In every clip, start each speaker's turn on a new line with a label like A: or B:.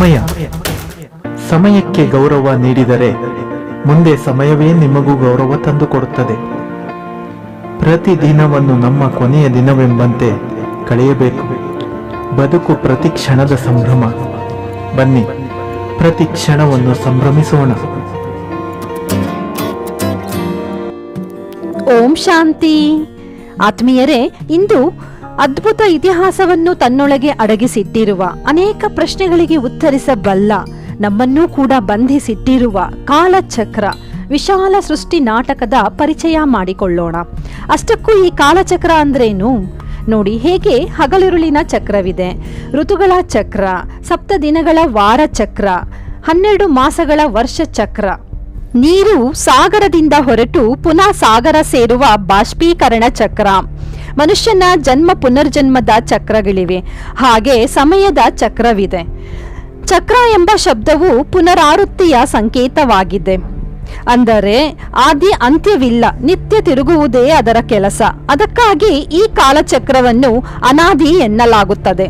A: ಸಮಯ. ಸಮಯಕ್ಕೆ ಗೌರವ ನೀಡಿದರೆ ಮುಂದೆ ಸಮಯವೇ ನಿಮಗೂ ಗೌರವ ತಂದುಕೊಡುತ್ತದೆ. ಪ್ರತಿ ದಿನವನ್ನು ನಮ್ಮ ಕೊನೆಯ ದಿನವೆಂಬಂತೆ ಕಳೆಯಬೇಕು. ಬದುಕು ಪ್ರತಿ ಕ್ಷಣದ ಸಂಭ್ರಮ. ಬನ್ನಿ, ಪ್ರತಿ ಕ್ಷಣವನ್ನು ಸಂಭ್ರಮಿಸೋಣ.
B: ಓಂ ಶಾಂತಿ. ಆತ್ಮೀಯರೇ, ಇಂದು ಅದ್ಭುತ ಇತಿಹಾಸವನ್ನು ತನ್ನೊಳಗೆ ಅಡಗಿಸಿಟ್ಟಿರುವ, ಅನೇಕ ಪ್ರಶ್ನೆಗಳಿಗೆ ಉತ್ತರಿಸಬಲ್ಲ, ನಮ್ಮನ್ನೂ ಕೂಡ ಬಂಧಿಸಿಟ್ಟಿರುವ ಕಾಲಚಕ್ರ, ವಿಶಾಲ ಸೃಷ್ಟಿ ನಾಟಕದ ಪರಿಚಯ ಮಾಡಿಕೊಳ್ಳೋಣ. ಅಷ್ಟಕ್ಕೂ ಈ ಕಾಲಚಕ್ರ ಅಂದ್ರೇನು? ನೋಡಿ, ಹೇಗೆ ಹಗಲಿರುಳಿನ ಚಕ್ರವಿದೆ. ಋತುಗಳ ಚಕ್ರ, ಸಪ್ತ ದಿನಗಳ ವಾರ ಚಕ್ರ ಹನ್ನೆರಡು ಮಾಸಗಳ ವರ್ಷ ಚಕ್ರ ನೀರು ಸಾಗರದಿಂದ ಹೊರಟು ಪುನಃ ಸಾಗರ ಸೇರುವ ಬಾಷ್ಪೀಕರಣ ಚಕ್ರ. ಮನುಷ್ಯನ ಜನ್ಮ ಪುನರ್ಜನ್ಮದ ಚಕ್ರಗಳಿವೆ. ಹಾಗೆ ಸಮಯದ ಚಕ್ರವಿದೆ. ಚಕ್ರ ಎಂಬ ಶಬ್ದವು ಪುನರಾವೃತ್ತಿಯ ಸಂಕೇತವಾಗಿದೆ. ಅಂದರೆ ಆದಿ ಅಂತ್ಯವಿಲ್ಲ, ನಿತ್ಯ ತಿರುಗುವುದೇ ಅದರ ಕೆಲಸ. ಅದಕ್ಕಾಗಿ ಈ ಕಾಲಚಕ್ರವನ್ನು ಅನಾದಿ ಎನ್ನಲಾಗುತ್ತದೆ.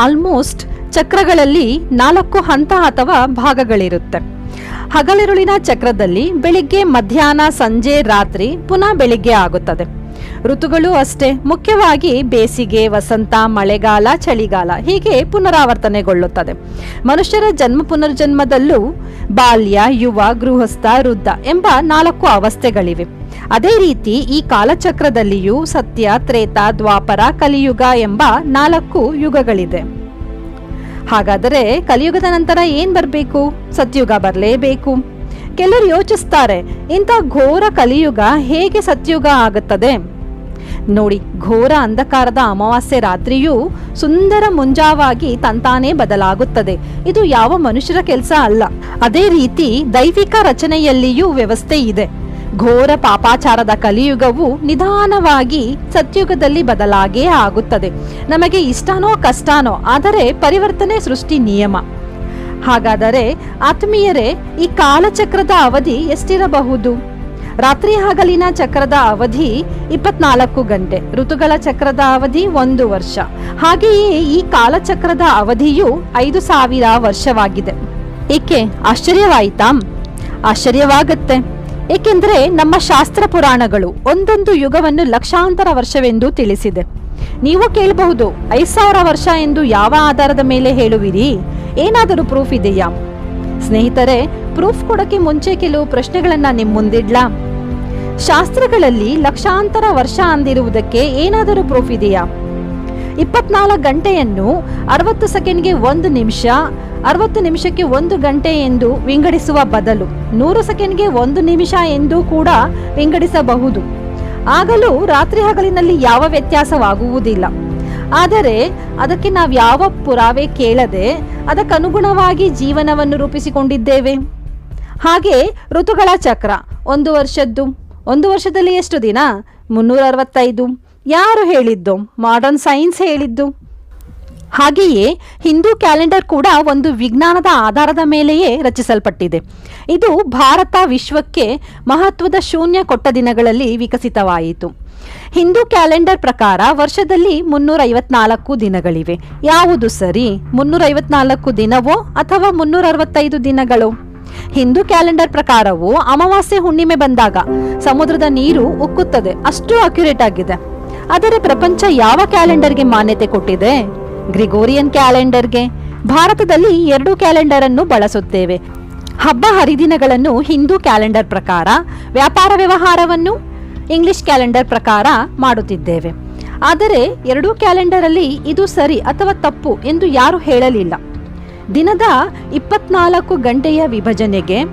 B: ಆಲ್ಮೋಸ್ಟ್ ಚಕ್ರಗಳಲ್ಲಿ ನಾಲ್ಕು ಹಂತ ಅಥವಾ ಭಾಗಗಳಿರುತ್ತೆ. ಹಗಲಿರುಳಿನ ಚಕ್ರದಲ್ಲಿ ಬೆಳಿಗ್ಗೆ, ಮಧ್ಯಾಹ್ನ, ಸಂಜೆ, ರಾತ್ರಿ, ಪುನಃ ಬೆಳಿಗ್ಗೆ ಆಗುತ್ತದೆ. ಋತುಗಳು ಅಷ್ಟೇ. ಮುಖ್ಯವಾಗಿ ಬೇಸಿಗೆ, ವಸಂತ, ಮಳೆಗಾಲ, ಚಳಿಗಾಲ ಹೀಗೆ ಪುನರಾವರ್ತನೆಗೊಳ್ಳುತ್ತದೆ. ಮನುಷ್ಯರ ಜನ್ಮ ಪುನರ್ಜನ್ಮದಲ್ಲೂ ಬಾಲ್ಯ, ಯುವ, ಗೃಹಸ್ಥ, ವೃದ್ಧ ಎಂಬ ನಾಲ್ಕು ಅವಸ್ಥೆಗಳಿವೆ. ಅದೇ ರೀತಿ ಈ ಕಾಲಚಕ್ರದಲ್ಲಿಯೂ ಸತ್ಯ, ತ್ರೇತ, ದ್ವಾಪರ, ಕಲಿಯುಗ ಎಂಬ ನಾಲ್ಕು ಯುಗಗಳಿದೆ. ಹಾಗಾದರೆ ಕಲಿಯುಗದ ನಂತರ ಏನ್ ಬರಬೇಕು? ಸತ್ಯುಗ ಬರಲೇಬೇಕು. ಕೆಲವರು ಯೋಚಿಸ್ತಾರೆ, ಇಂಥ ಘೋರ ಕಲಿಯುಗ ಹೇಗೆ ಸತ್ಯುಗ ಆಗುತ್ತದೆ? ನೋಡಿ, ಘೋರ ಅಂಧಕಾರದ ಅಮಾವಾಸ್ಯೆ ರಾತ್ರಿಯೂ ಸುಂದರ ಮುಂಜಾವಾಗಿ ತಂತಾನೇ ಬದಲಾಗುತ್ತದೆ. ಇದು ಯಾವ ಮನುಷ್ಯರ ಕೆಲಸ ಅಲ್ಲ. ಅದೇ ರೀತಿ ದೈವಿಕ ರಚನೆಯಲ್ಲಿಯೂ ವ್ಯವಸ್ಥೆ ಇದೆ. ಘೋರ ಪಾಪಾಚಾರದ ಕಲಿಯುಗವು ನಿಧಾನವಾಗಿ ಸತ್ಯುಗದಲ್ಲಿ ಬದಲಾಗೇ ಆಗುತ್ತದೆ. ನಮಗೆ ಇಷ್ಟನೋ ಕಷ್ಟನೋ, ಆದರೆ ಪರಿವರ್ತನೆ ಸೃಷ್ಟಿ ನಿಯಮ. ಹಾಗಾದರೆ ಆತ್ಮೀಯರೇ, ಈ ಕಾಲಚಕ್ರದ ಅವಧಿ ಎಷ್ಟಿರಬಹುದು? ರಾತ್ರಿ ಹಗಲಿನ ಚಕ್ರದ ಅವಧಿ ಇಪ್ಪತ್ನಾಲ್ಕು ಗಂಟೆ, ಋತುಗಳ ಚಕ್ರದ ಅವಧಿ ಒಂದು ವರ್ಷ. ಹಾಗೆಯೇ ಈ ಕಾಲಚಕ್ರದ ಅವಧಿಯು ಐದು ಸಾವಿರ ವರ್ಷವಾಗಿದೆ. ಏಕೆ ಆಶ್ಚರ್ಯವಾಯಿತಾ? ಆಶ್ಚರ್ಯವಾಗತ್ತೆ. ಏಕೆಂದರೆ ನಮ್ಮ ಶಾಸ್ತ್ರ ಪುರಾಣಗಳು ಒಂದೊಂದು ಯುಗವನ್ನು ಲಕ್ಷಾಂತರ ವರ್ಷವೆಂದು ತಿಳಿಸಿದೆ. ನೀವು ಕೇಳಬಹುದು, ಐದು ಸಾವಿರ ವರ್ಷ ಎಂದು ಯಾವ ಆಧಾರದ ಮೇಲೆ ಹೇಳುವಿರಿ? ಏನಾದರೂ ಪ್ರೂಫ್ ಇದೆಯಾ? ಸ್ನೇಹಿತರೆ, ಪ್ರೂಫ್ ಕೊಡಕ್ಕೆ ಮುಂಚೆ ಕೆಲವು ಪ್ರಶ್ನೆಗಳನ್ನು ನಿಮ್ಮ ಮುಂದಿಡ್ಲಾ ಶಾಸ್ತ್ರಗಳಲ್ಲಿ ಲಕ್ಷಾಂತರ ವರ್ಷ ಅಂದಿರುವುದಕ್ಕೆ ಏನಾದರೂ ಪ್ರೂಫ್ ಇದೆಯಾ? ಇಪ್ಪತ್ನಾಲ್ಕು ಗಂಟೆಯನ್ನು ಅರವತ್ತು ಸೆಕೆಂಡ್ಗೆ ಒಂದು ನಿಮಿಷ, ಅರವತ್ತು ನಿಮಿಷಕ್ಕೆ ಒಂದು ಗಂಟೆ ಎಂದು ವಿಂಗಡಿಸುವ ಬದಲು ನೂರು ಸೆಕೆಂಡ್ಗೆ ಒಂದು ನಿಮಿಷ ಎಂದು ಕೂಡ ವಿಂಗಡಿಸಬಹುದು. ಆಗಲೂ ರಾತ್ರಿ ಹಗಲಿನಲ್ಲಿ ಯಾವ ವ್ಯತ್ಯಾಸವಾಗುವುದಿಲ್ಲ. ಆದರೆ ಅದಕ್ಕೆ ನಾವು ಯಾವ ಪುರಾವೆ ಕೇಳದೆ ಅದಕ್ಕನುಗುಣವಾಗಿ ಜೀವನವನ್ನು ರೂಪಿಸಿಕೊಂಡಿದ್ದೇವೆ? ಹಾಗೆ ಋತುಗಳ ಚಕ್ರ, ಒಂದು ವರ್ಷದ್ದು. ಒಂದು ವರ್ಷದಲ್ಲಿ ಎಷ್ಟು ದಿನ? ಮುನ್ನೂರ ಅರವತ್ತೈದು ಯಾರು ಹೇಳಿದ್ದು? ಮಾಡರ್ನ್ ಸೈನ್ಸ್ ಹೇಳಿದ್ದು. ಹಾಗೆಯೇ ಹಿಂದೂ ಕ್ಯಾಲೆಂಡರ್ ಕೂಡ ಒಂದು ವಿಜ್ಞಾನದ ಆಧಾರದ ಮೇಲೆಯೇ ರಚಿಸಲ್ಪಟ್ಟಿದೆ. ಇದು ಭಾರತ ವಿಶ್ವಕ್ಕೆ ಮಹತ್ವದ ಶೂನ್ಯ ಕೊಟ್ಟ ದಿನಗಳಲ್ಲಿ ವಿಕಸಿತವಾಯಿತು. ಹಿಂದೂ ಕ್ಯಾಲೆಂಡರ್ ಪ್ರಕಾರ ವರ್ಷದಲ್ಲಿ ಮುನ್ನೂರ ಐವತ್ನಾಲ್ಕು ದಿನಗಳಿವೆ. ಯಾವುದು ಸರಿ? ಮುನ್ನೂರ ಐವತ್ನಾಲ್ಕು ದಿನವೋ ಅಥವಾ ಮುನ್ನೂರ ಅರವತ್ತೈದು ದಿನಗಳು? ಹಿಂದೂ ಕ್ಯಾಲೆಂಡರ್ ಪ್ರಕಾರವು ಅಮಾವಾಸ್ಯೆ ಹುಣ್ಣಿಮೆ ಬಂದಾಗ ಸಮುದ್ರದ ನೀರು ಉಕ್ಕುತ್ತದೆ. ಅಷ್ಟು ಅಕ್ಯುರೇಟ್ ಆಗಿದೆ. ಆದರೆ ಪ್ರಪಂಚ ಯಾವ ಕ್ಯಾಲೆಂಡರ್ಗೆ ಮಾನ್ಯತೆ ಕೊಟ್ಟಿದೆ? ಗ್ರಿಗೋರಿಯನ್ ಕ್ಯಾಲೆಂಡರ್ಗೆ. ಭಾರತದಲ್ಲಿ ಎರಡು ಕ್ಯಾಲೆಂಡರ್ ಅನ್ನು ಬಳಸುತ್ತೇವೆ. ಹಬ್ಬ ಹರಿದಿನಗಳನ್ನು ಹಿಂದೂ ಕ್ಯಾಲೆಂಡರ್ ಪ್ರಕಾರ, ವ್ಯಾಪಾರ ವ್ಯವಹಾರವನ್ನು ಇಂಗ್ಲಿಷ್ ಕ್ಯಾಲೆಂಡರ್ ಪ್ರಕಾರ ಮಾಡುತ್ತಿದ್ದೇವೆ. ಆದರೆ ಎರಡೂ ಕ್ಯಾಲೆಂಡರ್ ಅಲ್ಲಿ ಇದು ಸರಿ ಅಥವಾ ತಪ್ಪು ಎಂದು ಯಾರು ಹೇಳಲಿಲ್ಲ. ದಿನದ ಇಪ್ಪತ್ನಾಲ್ಕು ಗಂಟೆಯ ವಿಭಜನೆಗೆ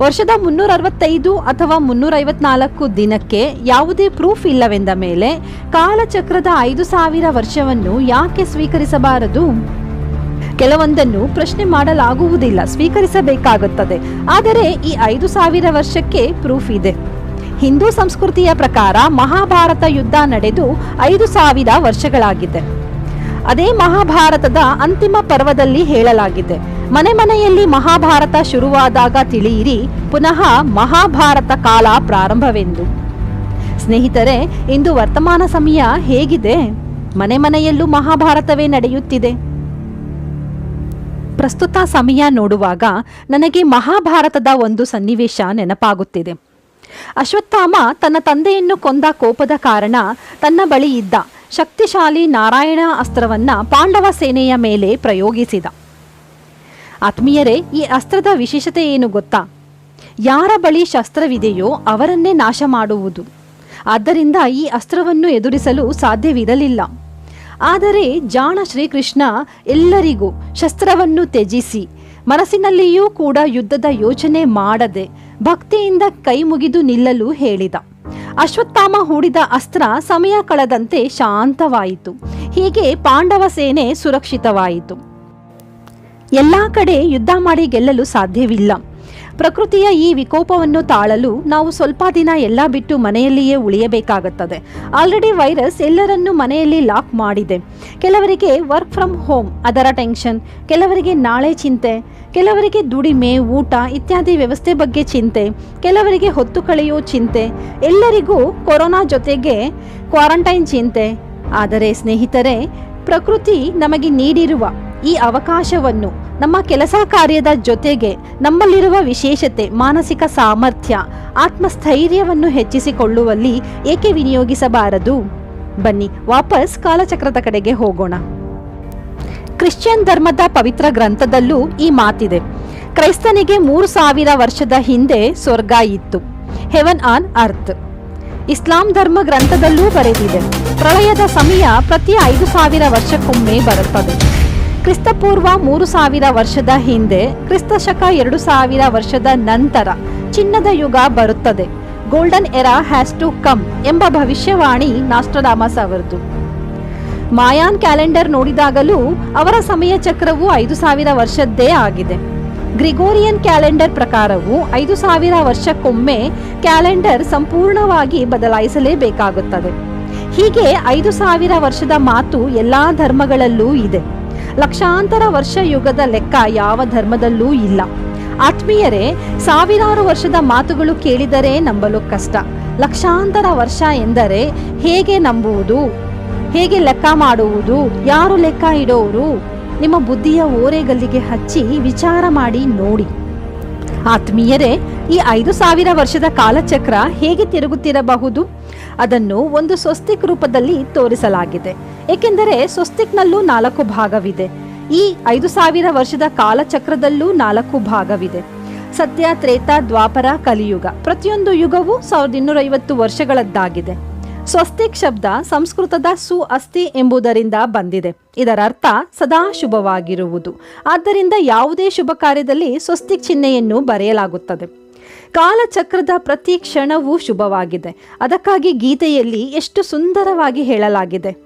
B: ವರ್ಷದ ಮುನ್ನೂರ ಅರವತ್ತೈದು ಅಥವಾ ಮುನ್ನೂರ ಐವತ್ನಾಲ್ಕು ದಿನಕ್ಕೆ ಯಾವುದೇ ಪ್ರೂಫ್ ಇಲ್ಲವೆಂದ ಮೇಲೆ ಕಾಲಚಕ್ರದ ಐದು ಸಾವಿರ ವರ್ಷವನ್ನು ಯಾಕೆ ಸ್ವೀಕರಿಸಬಾರದು? ಕೆಲವೊಂದನ್ನು ಪ್ರಶ್ನೆ ಮಾಡಲಾಗುವುದಿಲ್ಲ, ಸ್ವೀಕರಿಸಬೇಕಾಗುತ್ತದೆ. ಆದರೆ ಈ ಐದು ಸಾವಿರ ವರ್ಷಕ್ಕೆ ಪ್ರೂಫ್ ಇದೆ. ಹಿಂದೂ ಸಂಸ್ಕೃತಿಯ ಪ್ರಕಾರ ಮಹಾಭಾರತ ಯುದ್ಧ ನಡೆದು ಐದು ಸಾವಿರ ವರ್ಷಗಳಾಗಿದೆ. ಅದೇ ಮಹಾಭಾರತದ ಅಂತಿಮ ಪರ್ವದಲ್ಲಿ ಹೇಳಲಾಗಿದೆ. ಮನೆ ಮನೆಯಲ್ಲಿ ಮಹಾಭಾರತ ಶುರುವಾದಾಗ ತಿಳಿಯಿರಿ, ಪುನಃ ಮಹಾಭಾರತ ಕಾಲ ಪ್ರಾರಂಭವೆಂದು. ಸ್ನೇಹಿತರೆ, ಇಂದು ವರ್ತಮಾನ ಸಮಯ ಹೇಗಿದೆ? ಮನೆ ಮನೆಯಲ್ಲೂ ಮಹಾಭಾರತವೇ ನಡೆಯುತ್ತಿದೆ. ಪ್ರಸ್ತುತ ಸಮಯ ನೋಡುವಾಗ ನನಗೆ ಮಹಾಭಾರತದ ಒಂದು ಸನ್ನಿವೇಶ ನೆನಪಾಗುತ್ತಿದೆ. ಅಶ್ವತ್ಥಾಮ ತನ್ನ ತಂದೆಯನ್ನು ಕೊಂದ ಕೋಪದ ಕಾರಣ ತನ್ನ ಬಳಿ ಇದ್ದ ಶಕ್ತಿಶಾಲಿ ನಾರಾಯಣ ಅಸ್ತ್ರವನ್ನ ಪಾಂಡವ ಸೇನೆಯ ಮೇಲೆ ಪ್ರಯೋಗಿಸಿದ. ಆತ್ಮೀಯರೇ, ಈ ಅಸ್ತ್ರದ ವಿಶೇಷತೆ ಏನು ಗೊತ್ತಾ? ಯಾರ ಬಳಿ ಶಸ್ತ್ರವಿದೆಯೋ ಅವರನ್ನೇ ನಾಶ ಮಾಡುವುದು. ಆದ್ದರಿಂದ ಈ ಅಸ್ತ್ರವನ್ನು ಎದುರಿಸಲು ಸಾಧ್ಯವಿರಲಿಲ್ಲ. ಆದರೆ ಜಾಣ ಶ್ರೀಕೃಷ್ಣ ಎಲ್ಲರಿಗೂ ಶಸ್ತ್ರವನ್ನು ತ್ಯಜಿಸಿ, ಮನಸ್ಸಿನಲ್ಲಿಯೂ ಕೂಡ ಯುದ್ಧದ ಯೋಚನೆ ಮಾಡದೆ ಭಕ್ತಿಯಿಂದ ಕೈ ಮುಗಿದು ನಿಲ್ಲಲು ಹೇಳಿದ. ಅಶ್ವತ್ಥಾಮ ಹೂಡಿದ ಅಸ್ತ್ರ ಸಮಯ ಕಳೆದಂತೆ ಶಾಂತವಾಯಿತು. ಹೀಗೆ ಪಾಂಡವ ಸೇನೆ ಸುರಕ್ಷಿತವಾಯಿತು. ಎಲ್ಲ ಕಡೆ ಯುದ್ಧ ಮಾಡಿ ಗೆಲ್ಲಲು ಸಾಧ್ಯವಿಲ್ಲ. ಪ್ರಕೃತಿಯ ಈ ವಿಕೋಪವನ್ನು ತಾಳಲು ನಾವು ಸ್ವಲ್ಪ ದಿನ ಎಲ್ಲ ಬಿಟ್ಟು ಮನೆಯಲ್ಲಿಯೇ ಉಳಿಯಬೇಕಾಗುತ್ತದೆ. ಆಲ್ರೆಡಿ ವೈರಸ್ ಎಲ್ಲರನ್ನೂ ಮನೆಯಲ್ಲಿ ಲಾಕ್ ಮಾಡಿದೆ. ಕೆಲವರಿಗೆ ವರ್ಕ್ ಫ್ರಮ್ ಹೋಮ್ ಅದರ ಟೆನ್ಷನ್ ಕೆಲವರಿಗೆ ನಾಳೆ ಚಿಂತೆ ಕೆಲವರಿಗೆ ದುಡಿಮೆ, ಊಟ ಇತ್ಯಾದಿ ವ್ಯವಸ್ಥೆ ಬಗ್ಗೆ ಚಿಂತೆ, ಕೆಲವರಿಗೆ ಹೊತ್ತು ಕಳೆಯೋ ಚಿಂತೆ, ಎಲ್ಲರಿಗೂ ಕೊರೋನಾ ಜೊತೆಗೆ ಕ್ವಾರಂಟೈನ್ ಚಿಂತೆ. ಆದರೆ ಸ್ನೇಹಿತರೆ, ಪ್ರಕೃತಿ ನಮಗೆ ನೀಡಿರುವ ಈ ಅವಕಾಶವನ್ನು ನಮ್ಮ ಕೆಲಸ ಕಾರ್ಯದ ಜೊತೆಗೆ ನಮ್ಮಲ್ಲಿರುವ ವಿಶೇಷತೆ, ಮಾನಸಿಕ ಸಾಮರ್ಥ್ಯ, ಆತ್ಮಸ್ಥೈರ್ಯವನ್ನು ಹೆಚ್ಚಿಸಿಕೊಳ್ಳುವಲ್ಲಿ ಏಕೆ ವಿನಿಯೋಗಿಸಬಾರದು? ಬನ್ನಿ, ವಾಪಸ್ ಕಾಲಚಕ್ರದ ಕಡೆಗೆ ಹೋಗೋಣ. ಕ್ರಿಶ್ಚಿಯನ್ ಧರ್ಮದ ಪವಿತ್ರ ಗ್ರಂಥದಲ್ಲೂ ಈ ಮಾತಿದೆ. ಕ್ರೈಸ್ತನಿಗೆ ಮೂರು ಸಾವಿರ ವರ್ಷದ ಹಿಂದೆ ಸ್ವರ್ಗ ಇತ್ತು. ಹೆವನ್ ಆನ್ ಅರ್ತ್ ಇಸ್ಲಾಂ ಧರ್ಮ ಗ್ರಂಥದಲ್ಲೂ ಬರೆದಿದೆ. ಪ್ರಳಯದ ಸಮಯ ಪ್ರತಿ ಐದು ಸಾವಿರ ವರ್ಷಕ್ಕೊಮ್ಮೆ ಬರುತ್ತದೆ. ಕ್ರಿಸ್ತಪೂರ್ವ ಮೂರು ಸಾವಿರ ವರ್ಷದ ಹಿಂದೆ ಕ್ರಿಸ್ತಶಕ ಎರಡು ಸಾವಿರ ವರ್ಷದ ನಂತರ ಚಿನ್ನದ ಯುಗ ಬರುತ್ತದೆ. Golden era has to come ಎಂಬ ಭವಿಷ್ಯವಾಣಿ ನಾಸ್ಟ್ರಡಾಮಸ್ ಅವರದು. ಮಾಯಾನ್ ಕ್ಯಾಲೆಂಡರ್ ನೋಡಿದಾಗಲೂ ಅವರ ಸಮಯ ಚಕ್ರವು ಐದು ಸಾವಿರ ವರ್ಷದ್ದೇ ಆಗಿದೆ. ಗ್ರಿಗೋರಿಯನ್ ಕ್ಯಾಲೆಂಡರ್ ಪ್ರಕಾರವು ಐದು ಸಾವಿರ ವರ್ಷಕ್ಕೊಮ್ಮೆ ಕ್ಯಾಲೆಂಡರ್ ಸಂಪೂರ್ಣವಾಗಿ ಬದಲಾಯಿಸಲೇಬೇಕಾಗುತ್ತದೆ. ಹೀಗೆ ಐದು ಸಾವಿರ ವರ್ಷದ ಮಾತು ಎಲ್ಲಾ ಧರ್ಮಗಳಲ್ಲೂ ಇದೆ. ಲಕ್ಷಾಂತರ ವರ್ಷ ಯುಗದ ಲೆಕ್ಕ ಯಾವ ಧರ್ಮದಲ್ಲೂ ಇಲ್ಲ. ಆತ್ಮೀಯರೇ, ಸಾವಿರಾರು ವರ್ಷದ ಮಾತುಗಳು ಕೇಳಿದರೆ ನಂಬಲು ಕಷ್ಟ. ಲಕ್ಷಾಂತರ ವರ್ಷ ಎಂದರೆ ಹೇಗೆ ನಂಬುವುದು? ಹೇಗೆ ಲೆಕ್ಕ ಮಾಡುವುದು, ಯಾರು ಲೆಕ್ಕ ಇಡೋರು, ನಿಮ್ಮ ಬುದ್ಧಿಯ ಓರೆಗಲ್ಲಿಗೆ ಹಚ್ಚಿ ವಿಚಾರ ಮಾಡಿ ನೋಡಿ. ಆತ್ಮೀಯರೇ, ಈ ಐದು ಸಾವಿರ ವರ್ಷದ ಕಾಲಚಕ್ರ ಹೇಗೆ ತಿರುಗುತ್ತಿರಬಹುದು? ಅದನ್ನು ಒಂದು ಸ್ವಸ್ತಿಕ್ ರೂಪದಲ್ಲಿ ತೋರಿಸಲಾಗಿದೆ. ಏಕೆಂದರೆ ಸ್ವಸ್ತಿಕ್ನಲ್ಲೂ ನಾಲ್ಕು ಭಾಗವಿದೆ. ಈ ಐದು ಸಾವಿರ ವರ್ಷದ ಕಾಲಚಕ್ರದಲ್ಲೂ ನಾಲ್ಕು ಭಾಗವಿದೆ. ಸತ್ಯ, ತ್ರೇತ, ದ್ವಾಪರ, ಕಲಿಯುಗ. ಪ್ರತಿಯೊಂದು ಯುಗವು ಸಾವಿರದ ಇನ್ನೂರ ಐವತ್ತು ವರ್ಷಗಳದ್ದಾಗಿದೆ. ಸ್ವಸ್ತಿಕ್ ಶಬ್ದ ಸಂಸ್ಕೃತದ ಸು ಅಸ್ತಿ ಎಂಬುದರಿಂದ ಬಂದಿದೆ. ಇದರ ಅರ್ಥ ಸದಾ ಶುಭವಾಗಿರುವುದು. ಆದ್ದರಿಂದ ಯಾವುದೇ ಶುಭ ಕಾರ್ಯದಲ್ಲಿ ಸ್ವಸ್ತಿಕ್ ಚಿಹ್ನೆಯನ್ನು ಬರೆಯಲಾಗುತ್ತದೆ. ಕಾಲಚಕ್ರದ ಪ್ರತಿ ಕ್ಷಣವೂ ಶುಭವಾಗಿದೆ. ಅದಕ್ಕಾಗಿ ಗೀತೆಯಲ್ಲಿ ಎಷ್ಟು ಸುಂದರವಾಗಿ ಹೇಳಲಾಗಿದೆ.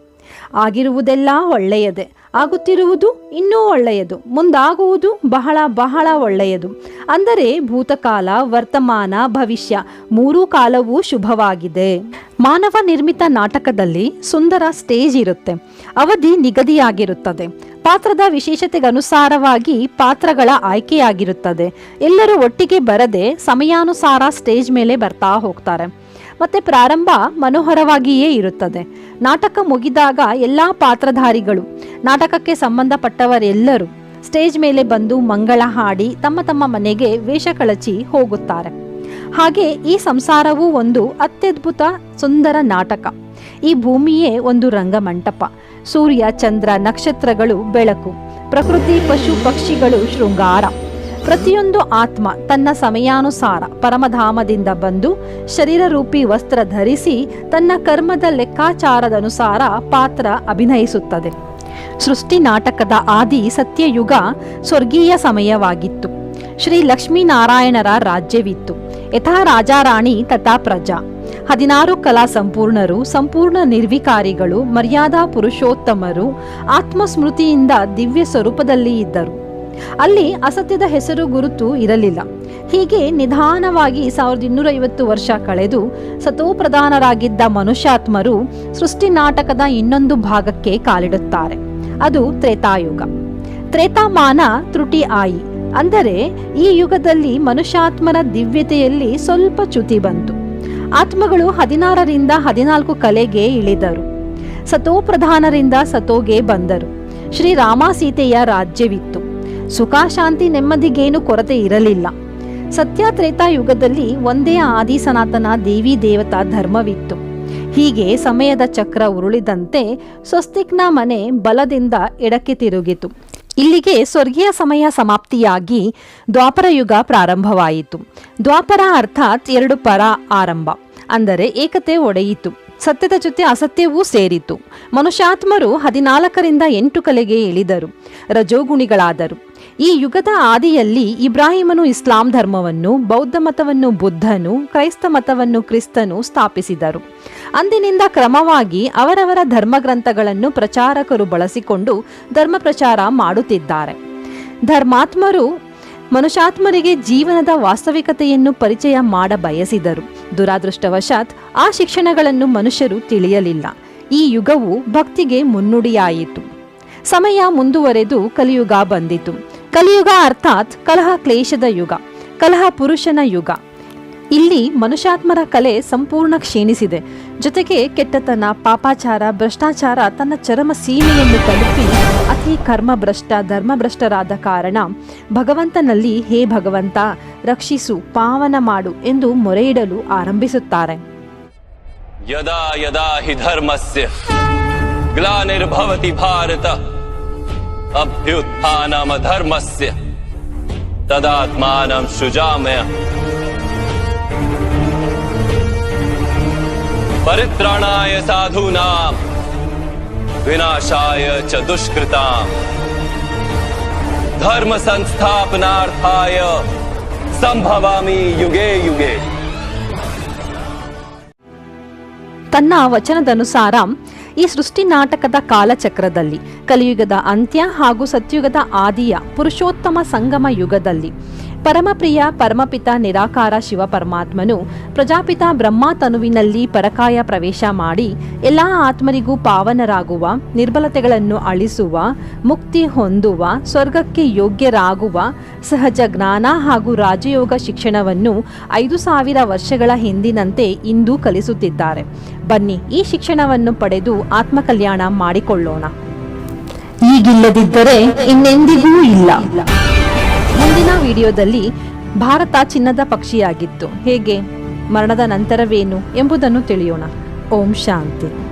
B: ಆಗಿರುವುದೆಲ್ಲ ಒಳ್ಳೆಯದೇ. ಆಗುತ್ತಿರುವುದು ಇನ್ನೂ ಒಳ್ಳೆಯದು. ಮುಂದಾಗುವುದು ಬಹಳ ಬಹಳ ಒಳ್ಳೆಯದು. ಅಂದರೆ ಭೂತಕಾಲ, ವರ್ತಮಾನ, ಭವಿಷ್ಯ ಮೂರೂ ಕಾಲವೂ ಶುಭವಾಗಿದೆ. ಮಾನವ ನಿರ್ಮಿತ ನಾಟಕದಲ್ಲಿ ಸುಂದರ ಸ್ಟೇಜ್ ಇರುತ್ತೆ. ಅವಧಿ ನಿಗದಿಯಾಗಿರುತ್ತದೆ. ಪಾತ್ರದ ವಿಶೇಷತೆಗನುಸಾರವಾಗಿ ಪಾತ್ರಗಳ ಆಯ್ಕೆಯಾಗಿರುತ್ತದೆ. ಎಲ್ಲರೂ ಒಟ್ಟಿಗೆ ಬರದೆ ಸಮಯಾನುಸಾರ ಸ್ಟೇಜ್ ಮೇಲೆ ಬರ್ತಾ ಹೋಗ್ತಾರೆ. ಮತ್ತೆ ಪ್ರಾರಂಭ ಮನೋಹರವಾಗಿಯೇ ಇರುತ್ತದೆ. ನಾಟಕ ಮುಗಿದಾಗ ಎಲ್ಲ ಪಾತ್ರಧಾರಿಗಳು, ನಾಟಕಕ್ಕೆ ಸಂಬಂಧಪಟ್ಟವರೆಲ್ಲರೂ ಸ್ಟೇಜ್ ಮೇಲೆ ಬಂದು ಮಂಗಳ ಹಾಡಿ ತಮ್ಮ ತಮ್ಮ ಮನೆಗೆ ವೇಷ ಕಳಚಿ ಹೋಗುತ್ತಾರೆ. ಹಾಗೆ ಈ ಸಂಸಾರವು ಒಂದು ಅತ್ಯದ್ಭುತ ಸುಂದರ ನಾಟಕ. ಈ ಭೂಮಿಯೇ ಒಂದು ರಂಗಮಂಟಪ. ಸೂರ್ಯ, ಚಂದ್ರ, ನಕ್ಷತ್ರಗಳು ಬೆಳಕು. ಪ್ರಕೃತಿ, ಪಶು, ಪಕ್ಷಿಗಳು ಶೃಂಗಾರ. ಪ್ರತಿಯೊಂದು ಆತ್ಮ ತನ್ನ ಸಮಯಾನುಸಾರ ಪರಮಧಾಮದಿಂದ ಬಂದು ಶರೀರ ರೂಪಿ ವಸ್ತ್ರ ಧರಿಸಿ ತನ್ನ ಕರ್ಮದ ಲೆಕ್ಕಾಚಾರದನುಸಾರ ಪಾತ್ರ ಅಭಿನಯಿಸುತ್ತದೆ. ಸೃಷ್ಟಿ ನಾಟಕದ ಆದಿ ಸತ್ಯಯುಗ ಸ್ವರ್ಗೀಯ ಸಮಯವಾಗಿತ್ತು. ಶ್ರೀ ಲಕ್ಷ್ಮೀನಾರಾಯಣರ ರಾಜ್ಯವಿತ್ತು. ಯಥಾ ರಾಜಾರಾಣಿ ತಥಾ ಪ್ರಜಾ. ಹದಿನಾರು ಕಲಾ ಸಂಪೂರ್ಣರು, ಸಂಪೂರ್ಣ ನಿರ್ವಿಕಾರಿಗಳು, ಮರ್ಯಾದಾ ಪುರುಷೋತ್ತಮರು, ಆತ್ಮಸ್ಮೃತಿಯಿಂದ ದಿವ್ಯ ಸ್ವರೂಪದಲ್ಲಿ ಇದ್ದರು. ಅಲ್ಲಿ ಅಸತ್ಯದ ಹೆಸರು ಗುರುತು ಇರಲಿಲ್ಲ. ಹೀಗೆ ನಿಧಾನವಾಗಿ ಸಾವಿರದ ಇನ್ನೂರ ಐವತ್ತು ವರ್ಷ ಕಳೆದು ಸತೋಪ್ರಧಾನರಾಗಿದ್ದ ಮನುಷ್ಯಾತ್ಮರು ಸೃಷ್ಟಿ ನಾಟಕದ ಇನ್ನೊಂದು ಭಾಗಕ್ಕೆ ಕಾಲಿಡುತ್ತಾರೆ. ಅದು ತ್ರೇತಾಯುಗ. ತ್ರೇತಾಮಾನ ತ್ರುಟಿ ಆಯಿ. ಅಂದರೆ ಈ ಯುಗದಲ್ಲಿ ಮನುಷ್ಯಾತ್ಮನ ದಿವ್ಯತೆಯಲ್ಲಿ ಸ್ವಲ್ಪ ಚ್ಯುತಿ ಬಂತು. ಆತ್ಮಗಳು ಹದಿನಾರರಿಂದ ಹದಿನಾಲ್ಕು ಕಲೆಗೆ ಇಳಿದರು. ಸತೋಪ್ರಧಾನರಿಂದ ಸತೋಗೆ ಬಂದರು. ಶ್ರೀರಾಮ ಸೀತೆಯ ರಾಜ್ಯವಿತ್ತು. ಸುಖ ಶಾಂತಿ ನೆಮ್ಮದಿಗೇನು ಕೊರತೆ ಇರಲಿಲ್ಲ. ಸತ್ಯ ತ್ರೇತಾಯುಗದಲ್ಲಿ ಒಂದೇ ಆದಿ ಸನಾತನ ದೇವಿ ದೇವತಾ ಧರ್ಮವಿತ್ತು. ಹೀಗೆ ಸಮಯದ ಚಕ್ರ ಉರುಳಿದಂತೆ ಸ್ವಸ್ತಿಕ್ನ ಮನೆ ಬಲದಿಂದ ಎಡಕ್ಕೆ ತಿರುಗಿತು. ಇಲ್ಲಿಗೆ ಸ್ವರ್ಗೀಯ ಸಮಯ ಸಮಾಪ್ತಿಯಾಗಿ ದ್ವಾಪರ ಯುಗ ಪ್ರಾರಂಭವಾಯಿತು. ದ್ವಾಪರ ಅರ್ಥಾತ್ ಎರಡು ಪರ ಆರಂಭ, ಅಂದರೆ ಏಕತೆ ಒಡೆಯಿತು. ಸತ್ಯದ ಜೊತೆ ಅಸತ್ಯವೂ ಸೇರಿತು. ಮನುಷ್ಯಾತ್ಮರು ಹದಿನಾಲ್ಕರಿಂದ ಎಂಟು ಕಲೆಗೆ ಇಳಿದರು. ರಜೋಗುಣಿಗಳಾದರು. ಈ ಯುಗದ ಆದಿಯಲ್ಲಿ ಇಬ್ರಾಹಿಮನು ಇಸ್ಲಾಂ ಧರ್ಮವನ್ನು, ಬೌದ್ಧ ಮತವನ್ನು ಬುದ್ಧನು, ಕ್ರೈಸ್ತ ಮತವನ್ನು ಕ್ರಿಸ್ತನು ಸ್ಥಾಪಿಸಿದರು. ಅಂದಿನಿಂದ ಕ್ರಮವಾಗಿ ಅವರವರ ಧರ್ಮಗ್ರಂಥಗಳನ್ನು ಪ್ರಚಾರಕರು ಬಳಸಿಕೊಂಡು ಧರ್ಮ ಪ್ರಚಾರ ಮಾಡುತ್ತಿದ್ದಾರೆ. ಧರ್ಮಾತ್ಮರು ಮನುಷ್ಯಾತ್ಮರಿಗೆ ಜೀವನದ ವಾಸ್ತವಿಕತೆಯನ್ನು ಪರಿಚಯ ಮಾಡ ಬಯಸಿದರು. ದುರಾದೃಷ್ಟವಶಾತ್ ಆ ಶಿಕ್ಷಣಗಳನ್ನು ಮನುಷ್ಯರು ತಿಳಿಯಲಿಲ್ಲ. ಈ ಯುಗವು ಭಕ್ತಿಗೆ ಮುನ್ನುಡಿಯಾಯಿತು. ಸಮಯ ಮುಂದುವರೆದು ಕಲಿಯುಗ ಬಂದಿತು. ಕಲಿಯುಗ ಅರ್ಥಾತ್ ಕಲಹ ಕ್ಲೇಶದ ಯುಗ, ಕಲಹ ಪುರುಷನ ಯುಗ. ಇಲ್ಲಿ ಮನುಷ್ಯಾತ್ಮರ ಕಲೆ ಸಂಪೂರ್ಣ ಕ್ಷೀಣಿಸಿದೆ. ಜೊತೆಗೆ ಕೆಟ್ಟತನ, ಪಾಪಾಚಾರ, ಭ್ರಷ್ಟಾಚಾರ ತನ್ನ ಚರಮ ಸೀಮೆಯನ್ನು ತಲುಪಿ ಅತಿ ಕರ್ಮಭ್ರಷ್ಟ, ಧರ್ಮಭ್ರಷ್ಟರಾದ ಕಾರಣ ಭಗವಂತನಲ್ಲಿ ಹೇ ಭಗವಂತ, ರಕ್ಷಿಸು, ಪಾವನ ಮಾಡು ಎಂದು ಮೊರೆಯಿಡಲು ಆರಂಭಿಸುತ್ತಾರೆ.
C: ಯದಾ ಯದಾ ಹಿ ಧರ್ಮಸ್ಯ, ಗ್ಲಾನಿರ್ಭವತಿ ಭಾರತ. अभ्युत्थानमधर्मस्य तदात्मानं सृजामय परित्राणाय साधूनां विनाशाय च दुष्कृताम् धर्म संस्थापनार्थाय संभवामि युगे युगे
B: ತನ್ನ ವಚನದನುಸಾರ ಈ ಸೃಷ್ಟಿ ನಾಟಕದ ಕಾಲಚಕ್ರದಲ್ಲಿ ಕಲಿಯುಗದ ಅಂತ್ಯ ಹಾಗೂ ಸತ್ಯುಗದ ಆದಿಯ ಪುರುಷೋತ್ತಮ ಸಂಗಮ ಯುಗದಲ್ಲಿ. ಪರಮಪ್ರಿಯ, ಪರಮಪಿತ, ನಿರಾಕಾರ ಶಿವ ಪರಮಾತ್ಮನು ಪ್ರಜಾಪಿತ ಬ್ರಹ್ಮ ತನುವಿನಲ್ಲಿ ಪರಕಾಯ ಪ್ರವೇಶ ಮಾಡಿ ಎಲ್ಲ ಆತ್ಮರಿಗೂ ಪಾವನರಾಗುವ, ನಿರ್ಬಲತೆಗಳನ್ನು ಅಳಿಸುವ, ಮುಕ್ತಿ ಹೊಂದುವ, ಸ್ವರ್ಗಕ್ಕೆ ಯೋಗ್ಯರಾಗುವ, ಸಹಜ ಜ್ಞಾನ ಹಾಗೂ ರಾಜಯೋಗ ಶಿಕ್ಷಣವನ್ನು ಐದು ಸಾವಿರ ವರ್ಷಗಳ ಹಿಂದಿನಂತೆ ಇಂದು ಕಲಿಸುತ್ತಿದ್ದಾರೆ. ಬನ್ನಿ ಈ ಶಿಕ್ಷಣವನ್ನು ಪಡೆದು ಆತ್ಮಕಲ್ಯಾಣ ಮಾಡಿಕೊಳ್ಳೋಣ. ಈಗಿಲ್ಲದಿದ್ದರೆ ಇನ್ನೆಂದಿಗೂ ಇಲ್ಲ. ಮುಂದಿನ ವಿಡಿಯೋದಲ್ಲಿ ಭಾರತ ಚಿನ್ನದ ಪಕ್ಷಿಯಾಗಿತ್ತು. ಹೇಗೆ? ಮರಣದ ನಂತರವೇನು ಎಂಬುದನ್ನು ತಿಳಿಯೋಣ. ಓಂ ಶಾಂತಿ.